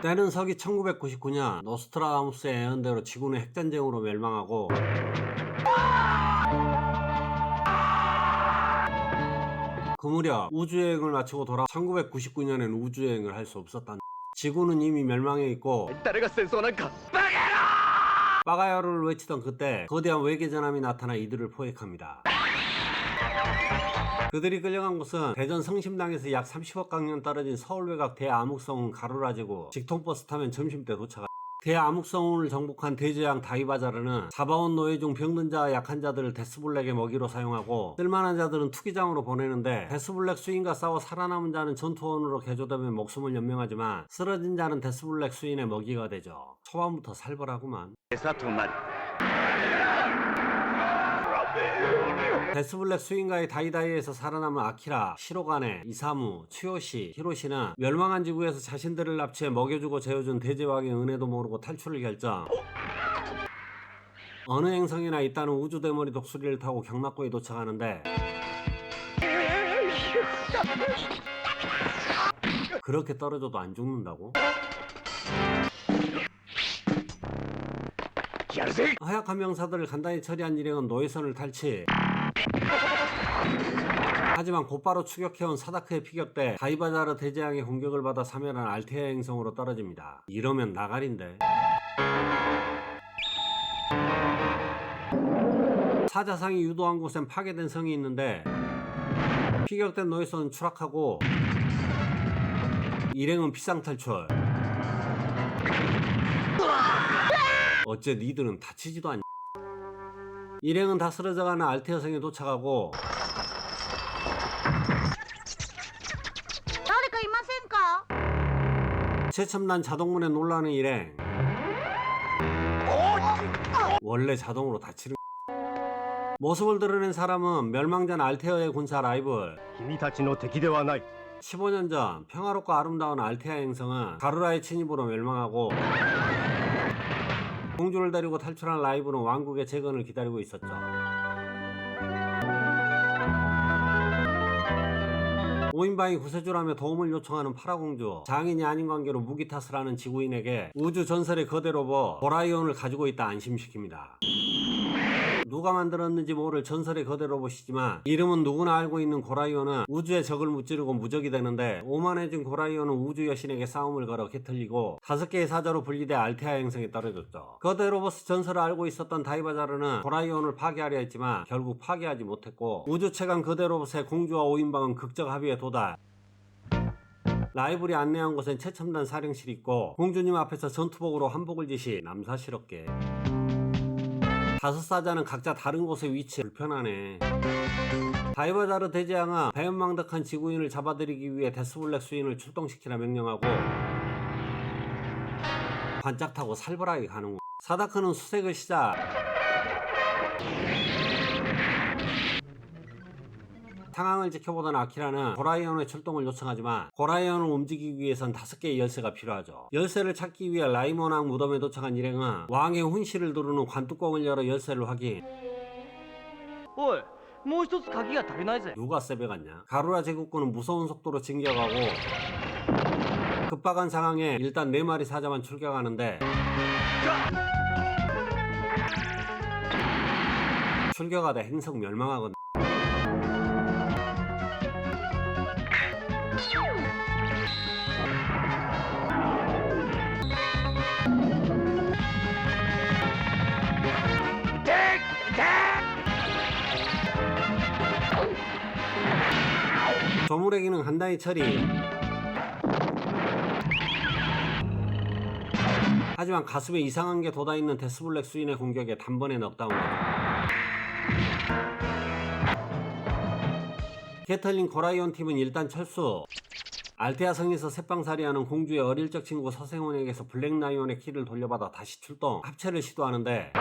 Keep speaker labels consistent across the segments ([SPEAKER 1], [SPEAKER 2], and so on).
[SPEAKER 1] 때는 서기 1999년 노스트라다무스의 예언대로 지구는 핵전쟁으로 멸망하고 그 무렵 우주여행을 마치고 돌아 1999년엔 우주여행을 할 수 없었다 지구는 이미 멸망해 있고 빠가야로를 외치던 그때 거대한 외계전함이 나타나 이들을 포획합니다. 그들이 끌려간 곳은 대전 성심당에서 약 30억 강년 떨어진 서울 외곽 대암흑성운 가루라지구 직통버스 타면 점심때 도착. 대암흑성운을 정복한 대재앙 다이바자르는 잡아온 노예 중 병든 자와 약한 자들을 데스블랙의 먹이로 사용하고 쓸만한 자들은 투기장으로 보내는데 데스블랙 수인과 싸워 살아남은 자는 전투원으로 개조되면 목숨을 연명하지만 쓰러진 자는 데스블랙 수인의 먹이가 되죠. 초반부터 살벌하구만. 데스블랙 스윙가의 다이다이에서 살아남은 아키라, 시로가네, 이사무, 치요시, 히로시나 멸망한 지구에서 자신들을 납치해 먹여주고 재워준 대제왕의 은혜도 모르고 탈출을 결정. 어느 행성이나 있다는 우주 대머리 독수리를 타고 경락고에 도착하는데 그렇게 떨어져도 안 죽는다고? 하약한 명사들을 간단히 처리한 일행은 노예선을 탈취 하지만 곧바로 추격해온 사다크의 피격 때 다이바자르 대재앙의 공격을 받아 사멸한 알테아 행성으로 떨어집니다. 이러면 나가린데. 사자상이 유도한 곳엔 파괴된 성이 있는데 피격된 노예선은 추락하고 일행은 비상탈출. 어째 니들은 다치지도 않냐? 일행은 다 쓰러져가는 알테어성에 도착하고. 최첨단 자동문에 놀라는 일행. 원래 자동으로 닫히는 모습을 드러낸 사람은 멸망전 알테어의 군사 라이벌. 15년 전 평화롭고 아름다운 알테아 행성은 가루라의 침입으로 멸망하고. 공주를 데리고 탈출한 라이브는 왕국의 재건을 기다리고 있었죠. 오인방이 구세주라며 도움을 요청하는 파라공주 장인이 아닌 관계로 무기 탓을 하는 지구인에게 우주 전설의 거대 로봇 보라이온을 가지고 있다 안심시킵니다. 누가 만들었는지 모를 전설의 거대 로봇이지만 이름은 누구나 알고 있는 고라이온은 우주의 적을 무찌르고 무적이 되는데 오만해진 고라이온은 우주 여신에게 싸움을 걸어 개틀리고 다섯 개의 사자로 분리돼 알테아 행성에 떨어졌죠. 거대 로봇 전설을 알고 있었던 다이바자르는 고라이온을 파괴하려 했지만 결국 파괴하지 못했고 우주 최강 거대 로봇의 공주와 오인방은 극적 합의에 도달. 라이블이 안내한 곳엔 최첨단 사령실이 있고 공주님 앞에서 전투복으로 한복을 지시 남사스럽게 다섯 사자는 각자 다른 곳에 위치해 불편하네. 다이버자르 대재앙은 배은망덕한 지구인을 잡아들이기 위해 데스블랙 수인을 출동시키라 명령하고 반짝 타고 살벌하게 가는군. 사다크는 수색을 시작. 상황을 지켜보던 아키라는 고라이온의 출동을 요청하지만 고라이온을 움직이기 위해선 다섯 개의 열쇠가 필요하죠. 열쇠를 찾기 위해 라이몬왕 무덤에 도착한 일행은 왕의 훈시를 두르는 관뚜껑을 열어 열쇠를 확인.
[SPEAKER 2] 어이. 뭐 히토츠 가기가 다리나이제
[SPEAKER 1] 누가 세배 갔냐 가루라 제국군은 무서운 속도로 진격하고 급박한 상황에 일단 네 마리 사자만 출격하는데 출격하다 행성 멸망하거든 조물의 기능 간단히 처리. 하지만 가슴에 이상한 게 돋아있는 데스블랙 수인의 공격에 단번에 넉다운 캐틀린 코라이온 팀은 일단 철수. 알테아성에서 새빵살이하는 공주의 어릴 적 친구 서생원에게서 블랙라이온의 키를 돌려받아 다시 출동, 합체를 시도하는데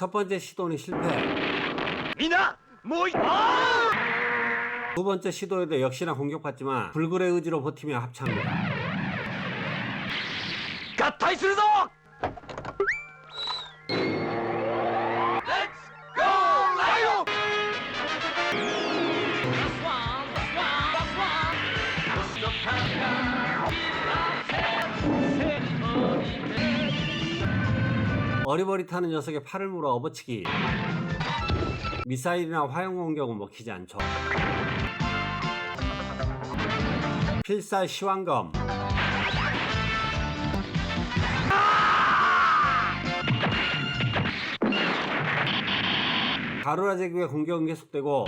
[SPEAKER 1] 첫 번째 시도는 실패.
[SPEAKER 3] 미나! 모이! 아!
[SPEAKER 1] 두 번째 시도에도 역시나 공격받지만 불굴의 의지로 버티며 합체합니다. 어리버리타는 녀석의 팔을 물어 업어치기. 미사일이나 화형 공격은 먹히지 않죠. 필살 시황검. 가루라 제국의 공격은 계속되고.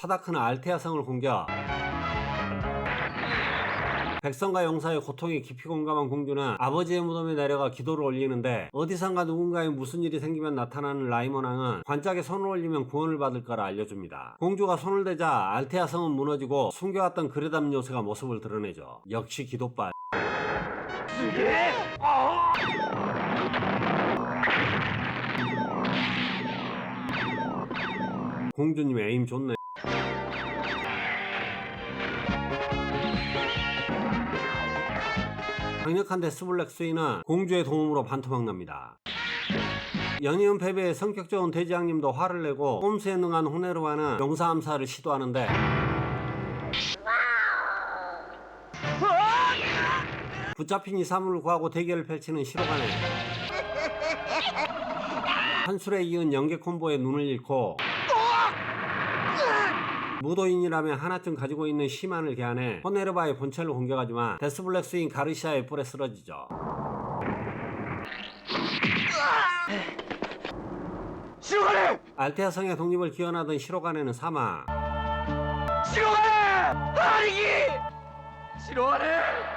[SPEAKER 1] 사다크는 알테아성을 공격 백성과 용사의 고통에 깊이 공감한 공주는 아버지의 무덤에 내려가 기도를 올리는데 어디선가 누군가에 무슨 일이 생기면 나타나는 라이몬왕은 관짝에 손을 올리면 구원을 받을 거라 알려줍니다. 공주가 손을 대자 알테아 성은 무너지고 숨겨왔던 그레담 요새가 모습을 드러내죠. 역시 기도빨. 공주님 에임 좋네. 강력한 데스블랙 스위는 공주의 도움으로 반토막 납니다. 연이은 패배에 성격 좋은 대지양님도 화를 내고 꼼수에 능한 호네르와는 용사 암살을 시도하는데 붙잡힌 이사물을 구하고 대결을 펼치는 시로가네 한술에 이은 연계 콤보에 눈을 잃고 무도인이라면 하나쯤 가지고 있는 시만을 개한해 호네르바의 본체를 공격하지만 데스블랙 스윙 가르시아의 뿔에 쓰러지죠.
[SPEAKER 3] 시로가네!
[SPEAKER 1] 알테아 성의 독립을 기원하던 시로가네는 사망.
[SPEAKER 3] 시로가네! 아리기! 시로가네!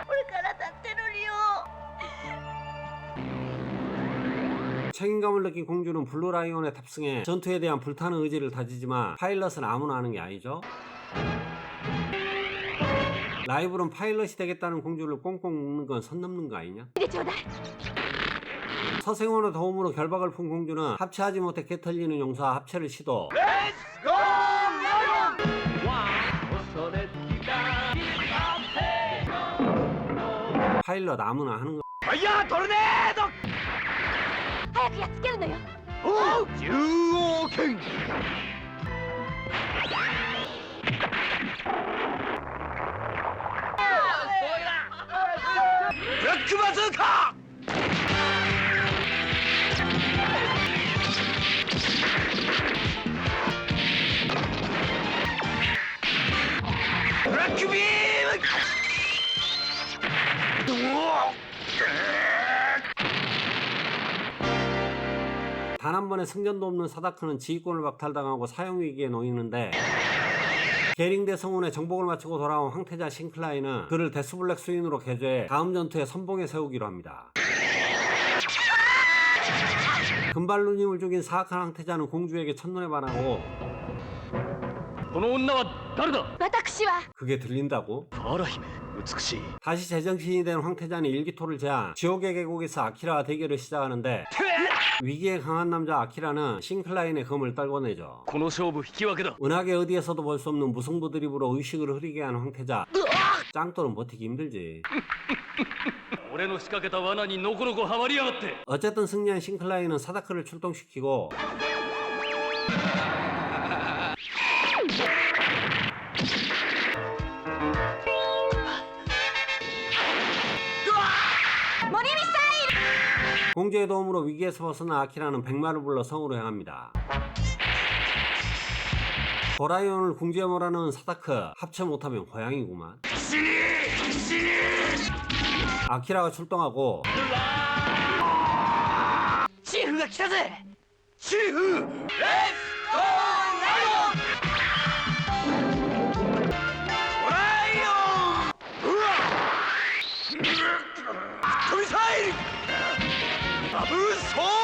[SPEAKER 1] 책임감을 느낀 공주는 블루라이온에 탑승해 전투에 대한 불타는 의지를 다지지만 파일럿은 아무나 하는 게 아니죠. 라이브는 파일럿이 되겠다는 공주를 꽁꽁 묶는 건 선 넘는 거 아니냐? 서생원의 도움으로 결박을 푼 공주는 합체하지 못해 개털리는 용사와 합체를 시도. 파일럿 아무나 하는 거.
[SPEAKER 3] 야, 도르네!
[SPEAKER 4] 早くやっつけるのよ。
[SPEAKER 3] おう竜王剣。ブラックバズーカ。ブラックビー
[SPEAKER 1] 한 번에 승전도 없는 사다크는 지휘권을 박탈당하고 사용위기에 놓이는데 게링대 성운에 정복을 마치고 돌아온 황태자 싱클라인은 그를 데스블랙 수인으로 개조해 다음 전투에 선봉에 세우기로 합니다. 금발루님을 죽인 사악한 황태자는 공주에게 첫눈에 반하고 그게 들린다고?
[SPEAKER 3] パーラ姫美しい
[SPEAKER 1] 다시 제정신이 된 황태자는 일기토를 제한 지옥의 계곡에서 아키라와 대결을 시작하는데 위기에 강한 남자 아키라는 싱클라인의 검을 떨궈내죠.
[SPEAKER 2] この勝負引き分けだ
[SPEAKER 1] 은하계 어디에서도 볼 수 없는 무승부 드립으로 의식을 흐리게 하는 황태자 짱돌은 버티기 힘들지
[SPEAKER 2] 俺の仕掛けた罠にのこのこはまりやがって
[SPEAKER 1] 어쨌든 승리한 싱클라인은 사다크를 출동시키고 공주의 도움으로 위기에서 벗어난 아키라는 백마를 불러 성으로 향합니다. 고라이온을 궁지에 몰아넣은 사다크 합체 못하면 고양이구만. 아키라가 출동하고
[SPEAKER 3] 지흐가 기다세 지흐! 렛츠 고라이온 고라이온 미사일 소독!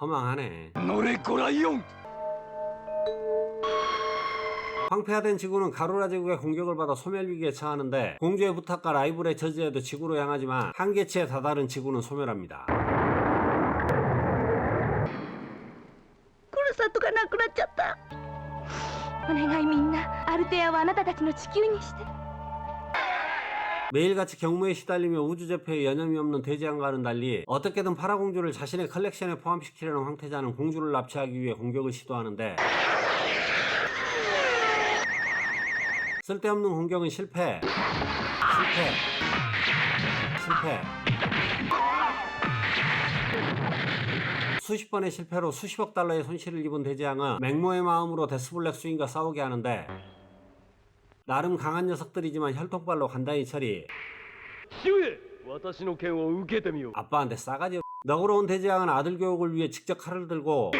[SPEAKER 1] 허망하네.
[SPEAKER 3] 노래꼬라이용!
[SPEAKER 1] 황폐화된 지구는 가로라 제국의 공격을 받아 소멸위기에 처하는데 공주의 부탁과 라이브의 저지에도 지구로 향하지만 한계치에 다다른 지구는 소멸합니다.
[SPEAKER 4] お願いみんなアルテアはあなたたちの地球にして
[SPEAKER 1] 매일같이 경무에 시달리며 우주제표에 여념이 없는 대지양과는 달리 어떻게든 파라공주를 자신의 컬렉션에 포함시키려는 황태자는 공주를 납치하기 위해 공격을 시도하는데 쓸데없는 공격은 실패 실패 실패 수십 번의 실패로 수십억 달러의 손실을 입은 대지양은 맹모의 마음으로 데스블랙 스윙과 싸우게 하는데 나름 강한 녀석들이지만 혈통발로 간단히 처리. 아빠한테 싸가지 너그러운 대장은 아들 교육을 위해 직접 칼을 들고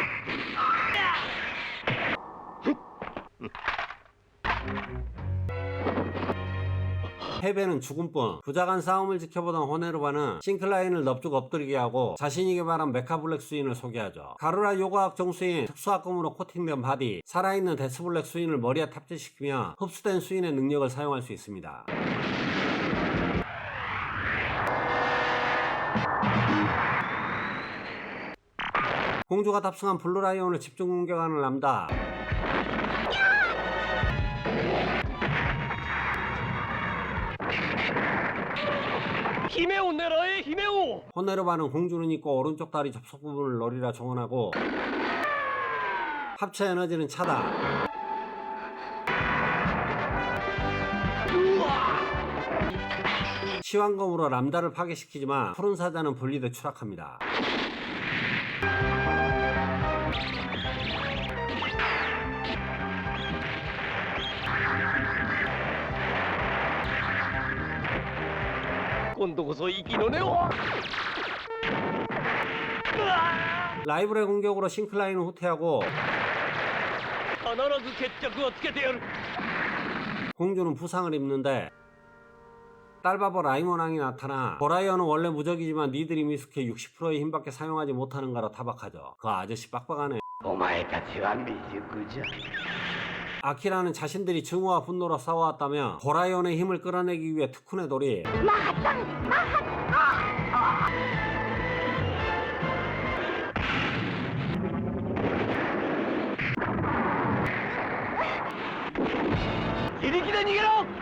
[SPEAKER 1] 패배는 죽음뿐 부자간 싸움을 지켜보던 호네르바는 싱클라인을 넙죽 엎드리게 하고 자신이 개발한 메카블랙 스윈을 소개하죠. 가루라 요가학 정수인 특수학금으로 코팅된 바디 살아있는 데스블랙 스윈을 머리에 탑재시키며 흡수된 스윈의 능력을 사용할 수 있습니다. 공주가 탑승한 블루라이온을 집중 공격하는 람다
[SPEAKER 2] 히메오 내라의
[SPEAKER 1] 히메오! 헌내로 반은 공주는 있고 오른쪽 다리 접속 부분을 너리라 정언하고 합체 에너지는 차다. 시황검으로 람다를 파괴시키지만 푸른 사자는 분리돼 추락합니다.
[SPEAKER 2] 今度こそ息の根を
[SPEAKER 1] 라이브의 공격으로 싱클라인은 후퇴하고
[SPEAKER 2] 必ず決着をつけてやる
[SPEAKER 1] 공주는 부상을 입는데 딸바보 라이몬왕이 나타나 보라이어는 원래 무적이지만 니들이 미숙해 60%의 힘밖에 사용하지 못하는 거라 타박하죠 그 아저씨 빡빡하네
[SPEAKER 3] お前たちは未熟じゃ
[SPEAKER 1] 아키라는 자신들이 증오와 분노로 싸워왔다며 보라이온의 힘을 끌어내기 위해 특훈의 돌이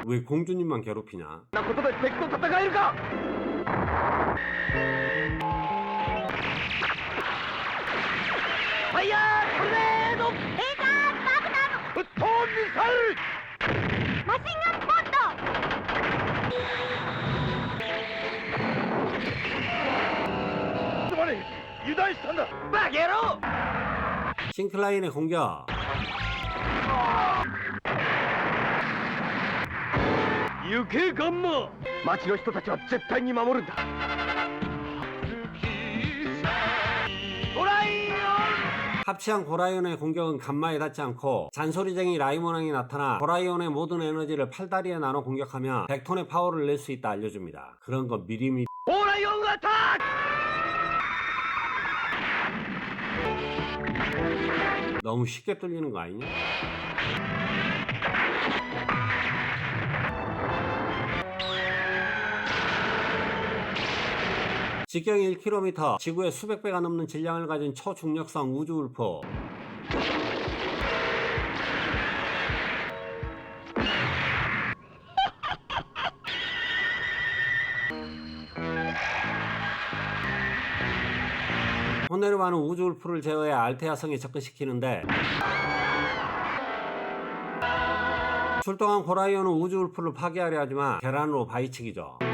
[SPEAKER 1] 왜 공주님만 괴롭히냐?
[SPEAKER 2] 나 고도다 백도 다가일까? 아야, 그래도 백! マシン
[SPEAKER 4] ガン
[SPEAKER 2] ポット
[SPEAKER 3] つまり油断したんだ
[SPEAKER 2] バゲロ！シ
[SPEAKER 1] ンクラインの本業
[SPEAKER 2] 行けガンマ町の人たちは絶対に守るんだ
[SPEAKER 1] 합치한 고라이온의 공격은 간마에 닿지 않고 잔소리쟁이 라이모낭이 나타나 고라이온의 모든 에너지를 팔다리에 나눠 공격하면 100톤의 파워를 낼 수 있다 알려줍니다. 그런 거 미리미리
[SPEAKER 2] 고라이온 같아!
[SPEAKER 1] 너무 쉽게 뚫리는 거 아니냐? 직경 1km, 지구의 수백 배가 넘는 질량을 가진 초중력성 우주울포. 호네르바는 우주울프를 제어해 알테아성에 접근시키는데 출동한 고라이온은 우주울프를 파괴하려 하지만 계란으로 바위치기죠.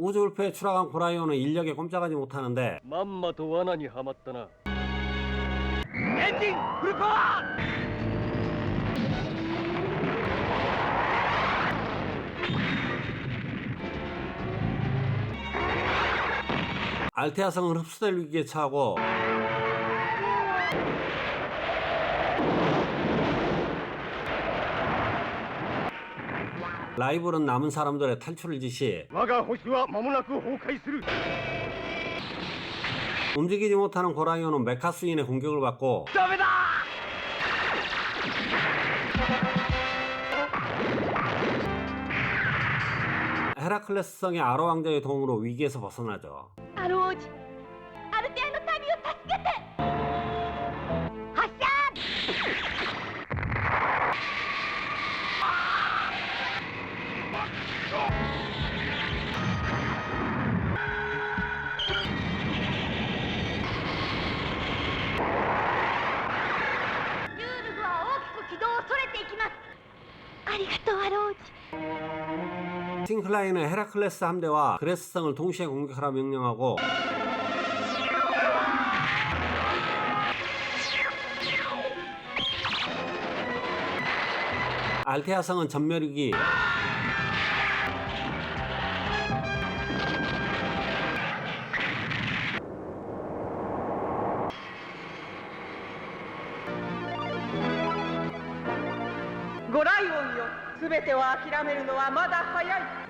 [SPEAKER 1] 우주울프에 추락한 고라이오는 인력에 꼼짝하지 못하는데
[SPEAKER 2] 맘마도 완안히 하맞다나 엔딩 불꽃!
[SPEAKER 1] 알테아성은 흡수될 위기에 처하고 라이벌은 남은 사람들의 탈출을 지시
[SPEAKER 2] 我が星は間もなく崩壊する
[SPEAKER 1] 움직이지 못하는 고라이온은 메카스인의 공격을 받고
[SPEAKER 2] ダメだ
[SPEAKER 1] 헤라클레스성의 아로 왕자의 도움으로 위기에서 벗어나죠.
[SPEAKER 4] アル王子アルテアの民を助けて
[SPEAKER 1] 팅클라인은 헤라클레스 함대와 그레스성을 동시에 공격하라 명령하고 알테아성은 전멸이기.
[SPEAKER 5] 全てを諦めるのはまだ早い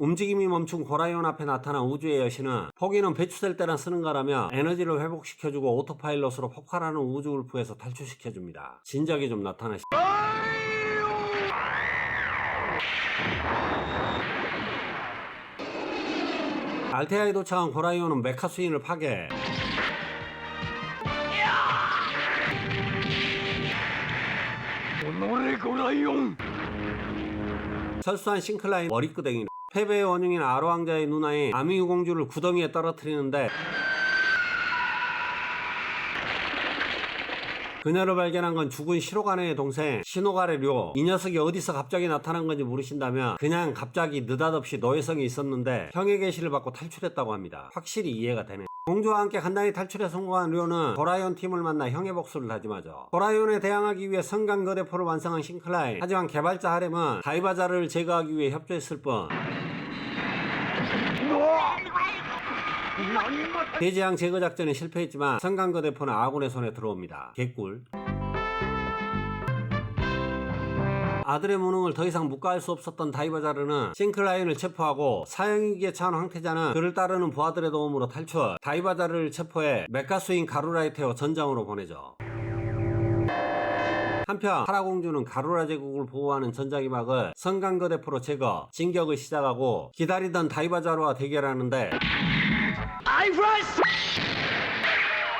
[SPEAKER 1] 움직임이 멈춘 고라이온 앞에 나타난 우주의 여신은 포기는 배추될 때나 쓰는 거라며 에너지를 회복시켜주고 오토파일럿으로 폭발하는 우주 울프에서 탈출시켜줍니다. 진작에 좀 나타나시. 알테아에 도착한 고라이온은 메카 수인을 파괴.
[SPEAKER 3] 오노레 고라이온
[SPEAKER 1] 철수한 싱클라인 머리끄댕이. 패배의 원흉인 아로왕자의 누나인 아미유 공주를 구덩이에 떨어뜨리는데 그녀를 발견한 건 죽은 시로가네의 동생 시노가레 료 이 녀석이 어디서 갑자기 나타난 건지 모르신다면 그냥 갑자기 느닷없이 노예성이 있었는데 형의 계시를 받고 탈출했다고 합니다 확실히 이해가 되네 공주와 함께 간단히 탈출에 성공한 료는 도라이온 팀을 만나 형의 복수를 다짐하죠. 도라이온에 대항하기 위해 성강 거대포를 완성한 싱클라인. 하지만 개발자 하렘은 다이바자를 제거하기 위해 협조했을 뿐. 대지양 제거 작전이 실패했지만 성강 거대포는 아군의 손에 들어옵니다. 개꿀. 아들의 무능을 더 이상 묵과할 수 없었던 다이바자르는 싱클라인을 체포하고 사형위기에 처한 황태자는 그를 따르는 부하들의 도움으로 탈출 다이바자르를 체포해 메카수인 가루라에 태워 전장으로 보내죠 한편 하라공주는 가루라 제국을 보호하는 전자기막을 성강거대포로 제거 진격을 시작하고 기다리던 다이바자르와 대결하는데
[SPEAKER 3] 아이브라스!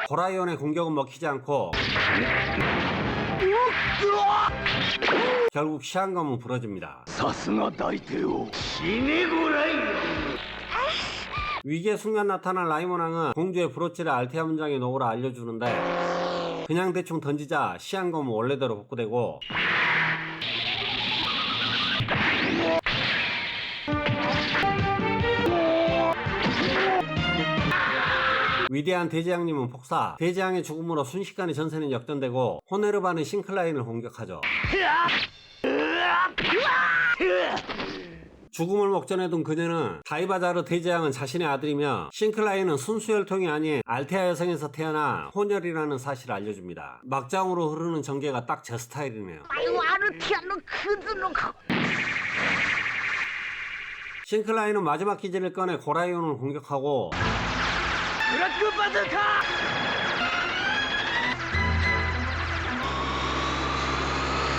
[SPEAKER 1] 호라이온의 공격은 먹히지 않고 결국 시안검은 부러집니다.
[SPEAKER 3] 사스가 다이테오 시네고라이
[SPEAKER 1] 위기에 순간 나타난 라이몬왕은 공주의 브로치를 알테아 문장에 넣으라 알려주는데 그냥 대충 던지자 시안검은 원래대로 복구되고 위대한 대재앙님은 폭사 대재앙의 죽음으로 순식간에 전세는 역전되고 호네르바는 싱클라인을 공격하죠 죽음을 목전에 둔 그녀는 다이바자르 대재앙은 자신의 아들이며 싱클라인은 순수 혈통이 아닌 알테아 여성에서 태어나 혼혈이라는 사실을 알려줍니다. 막장으로 흐르는 전개가 딱 제 스타일이네요. 싱클라인은 마지막 기지를 꺼내 고라이온을 공격하고
[SPEAKER 3] 브라트크 바드카!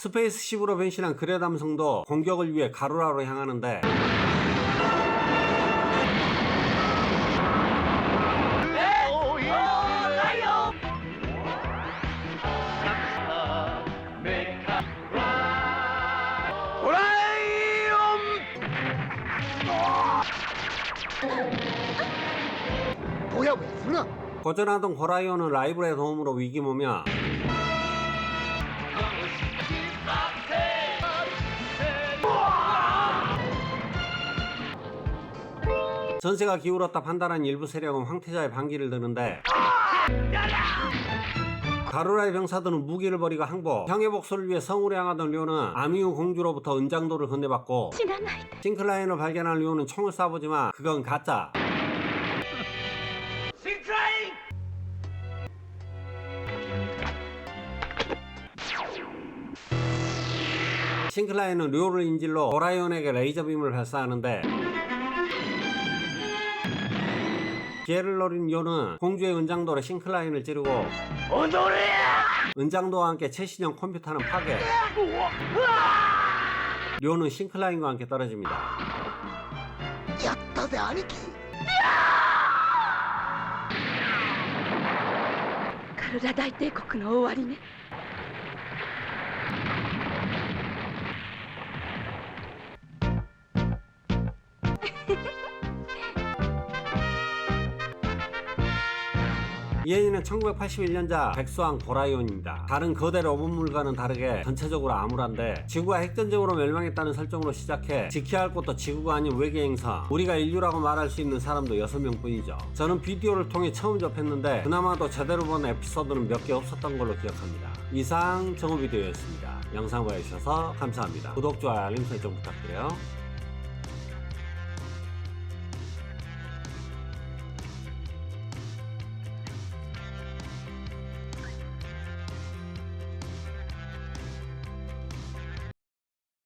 [SPEAKER 1] 스페이스십으로 변신한 그레담성도 공격을 위해 가루라로 향하는데 브라이옴! 뭐야 뭐 왜 불러? 거절하던 호라이온은 라이브의 도움으로 위기몸이야 전세가 기울었다 판단한 일부 세력은 황태자의 반기를 드는데 가루라의 병사들은 무기를 버리고 항복. 형의 복수를 위해 성우를 향하던 류는 아미우 공주로부터 은장도를 건네받고 싱클라인을 발견한 류는 총을 쏴보지만 그건 가짜. 싱클라인은 료를 인질로 도라이온에게 레이저빔을 발사하는데 기회를 노린 료는 공주의 은장도로 싱클라인을 찌르고
[SPEAKER 3] 踊れ
[SPEAKER 1] 은장도와 함께 최신형 컴퓨터는 파괴 료는 싱클라인과 함께 떨어집니다
[SPEAKER 4] やったぜ兄貴カルラ大帝国の終わりね
[SPEAKER 1] 얘는 1981년작 백수왕 보라이온입니다. 다른 거대 로봇물과는 다르게 전체적으로 암울한데 지구가 핵전쟁으로 멸망했다는 설정으로 시작해 지켜야 할 곳도 지구가 아닌 외계 행성 우리가 인류라고 말할 수 있는 사람도 6명 뿐이죠. 저는 비디오를 통해 처음 접했는데 그나마도 제대로 본 에피소드는 몇 개 없었던 걸로 기억합니다. 이상 정우 비디오였습니다. 영상 봐주셔서 감사합니다. 구독, 좋아요, 알림 설정 부탁드려요.